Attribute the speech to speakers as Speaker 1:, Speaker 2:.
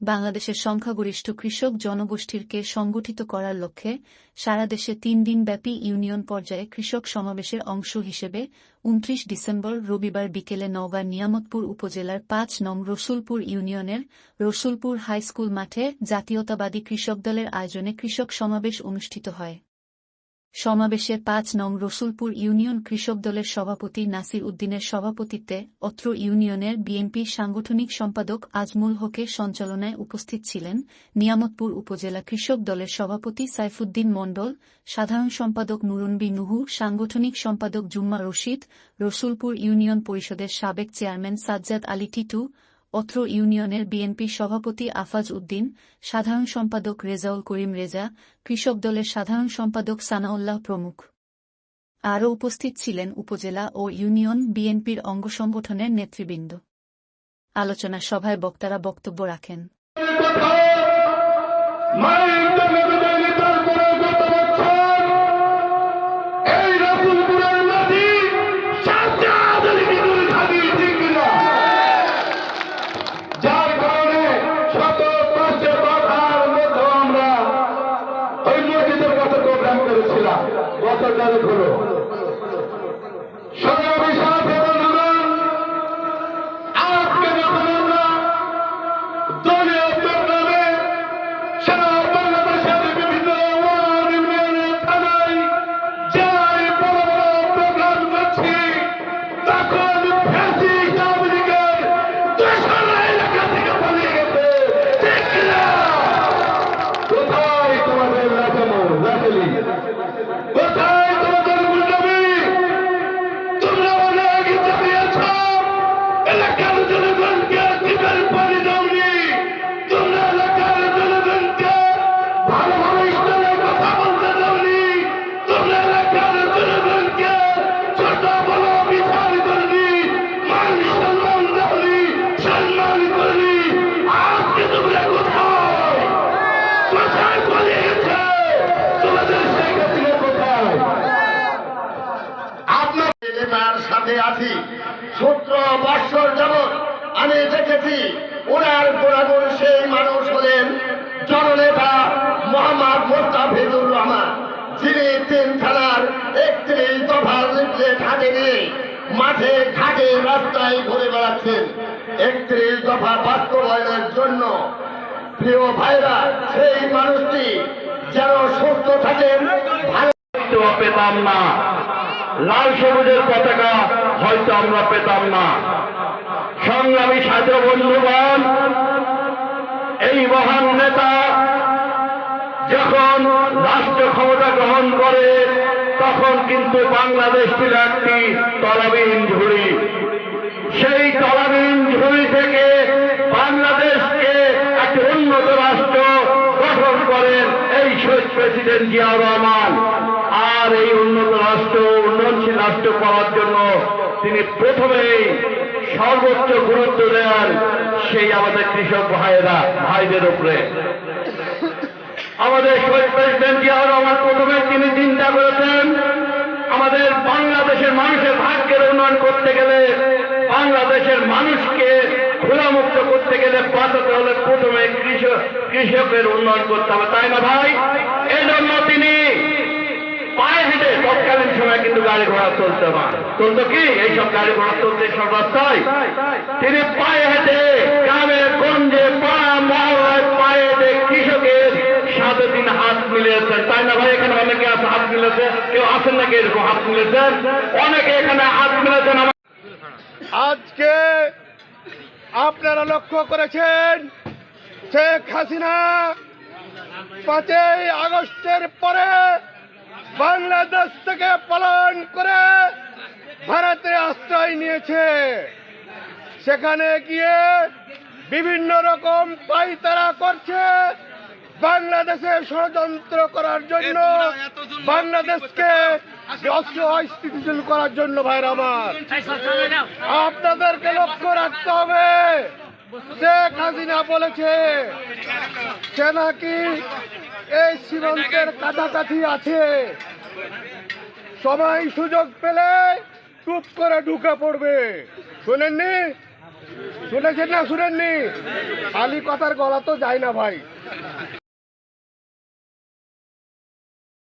Speaker 1: বাংলাদেশের সংখ্যাগরিষ্ঠ কৃষক জনগোষ্ঠীরকে সংগঠিত করার লক্ষ্যে সারা দেশে তিন দিনব্যাপী ইউনিয়ন পর্যায়ে কৃষক সমাবেশের অংশ হিসেবে উনত্রিশ ডিসেম্বর রবিবার বিকেলে নওগাঁ নিয়ামতপুর উপজেলার পাঁচ নং রসুলপুর ইউনিয়নের রসুলপুর হাইস্কুল মাঠে জাতীয়তাবাদী কৃষক দলের আয়োজনে কৃষক সমাবেশ অনুষ্ঠিত হয়। সমাবেশে পাঁচ নং রসুলপুর ইউনিয়ন কৃষক দলের সভাপতি নাসির উদ্দিনের সভাপতিত্বে অত্র ইউনিয়নের বিএনপির সাংগঠনিক সম্পাদক আজমুল হকের সঞ্চালনায় উপস্থিত ছিলেন নিয়ামতপুর উপজেলা কৃষক দলের সভাপতি সাইফুদ্দিন মণ্ডল, সাধারণ সম্পাদক নুরুনবী নুহু, সাংগঠনিক সম্পাদক জুম্মা রশিদ, রসুলপুর ইউনিয়ন পরিষদের সাবেক চেয়ারম্যান সাজ্জাদ আলী টিটু অত্র ইউনিয়নের বিএনপির সভাপতি আফাজ উদ্দিন, সাধারণ সম্পাদক রেজাউল করিম রেজা, কৃষক দলের সাধারণ সম্পাদক সানাউল্লাহ প্রমুখ। আরও উপস্থিত ছিলেন উপজেলা ও ইউনিয়ন বিএনপির অঙ্গ সংগঠনের নেতৃবৃন্দ। আলোচনা সভায় বক্তারা বক্তব্য রাখেন।
Speaker 2: হলো সংগ্রামী নেতার সাথে আছি। সতেরো বৎসর যাবৎ আমি দেখেছি ওনার গোড়াগুর সেই মানুষ হলেন জননেতা মোহাম্মদ মোস্তাফিজুর রহমান। যিনি তিন থানার একত্রিশ দফা লিফলেট হাতে নিয়ে মাঠে, ঘাটে, রাস্তায় ঘুরে বেড়াচ্ছেন। একত্রিশ দফা বাস্তবায়নের জন্য প্রিয় ভাইরা, সেই মানুষটি যেন সুস্থ থাকেন, ভালো
Speaker 3: পেতাম না। লাল সবুজের পতাকা হয়তো আমরা পেতাম না। সংগ্রামী ছাত্র বন্ধুগণ, এই মহান নেতা যখন রাষ্ট্র ক্ষমতা গ্রহণ করে, তখন কিন্তু বাংলাদেশ ছিল একটি তলাবিহীন ঝুড়ি। সেই তলাবিহীন ঝুড়ি থেকে বাংলাদেশকে একটি উন্নত রাষ্ট্র গঠন করেন এই শহীদ প্রেসিডেন্ট জিয়াউর রহমান। আর এই উন্নত রাষ্ট্র, উন্নয়নশীল রাষ্ট্র করার জন্য তিনি প্রথমেই সর্বোচ্চ গুরুত্ব দেন সেই আমাদের কৃষক ভাইয়েরা, ভাইদের উপরে। আমাদের শহীদ প্রেসিডেন্ট জিয়াউর রহমান প্রথমে তিনি চিন্তা করেছেন, আমাদের বাংলাদেশের মানুষের ভাগ্যের উন্নয়ন করতে গেলে, বাংলাদেশের মানুষকে খোলামুক্ত করতে গেলে বাঁচাতে হলে প্রথমে কৃষক, কৃষকের উন্নয়ন করতে হবে। তাই না ভাই এই জন্য তিনি পায়ে হেঁটে তৎকালীন সময় কিন্তু গাড়ি ঘোড়া চলতে না চলতো কি? এইসব গাড়ি ঘোড়া চলতে সব রাস্তায় তিনি পায়ে হেঁটে গ্রামে গঞ্জে পাড়া মহল্লায় পায়ে হেঁটে কৃষকের সাথে তিনি হাত মিলিয়েছেন। তাই না ভাই? এখানে অনেকে আছে, হাত মিলেছে। কেউ আছেন নাকি এরকম হাত মিলেছেন? অনেকে এখানে হাত মিলেছেন
Speaker 4: আজকে আপনারা লক্ষ্য করেছেন, শেখ হাসিনা পাঁচই আগস্টের পরে বাংলাদেশ থেকে পলায়ন করে ভারতে আশ্রয় নিয়েছে। সেখানে গিয়ে বিভিন্ন রকম পাইতারা করছে বাংলাদেশে ষড়যন্ত্র করার জন্য বাংলাদেশকে স্থিতিশীল করার জন্য ভাইরা আমার। আপনাদেরকে লক্ষ্য রাখতে হবে শেখ হাসিনা বলেছে সে নাকি এই সীমান্তের কাছাকাছি আছে। সবাই সুযোগ পেলে টুপ করে ঢুকে পড়বে। শোনেননি? শুনেছেন না, শুনেননি? খালি কথার গলা তো যায় না ভাই।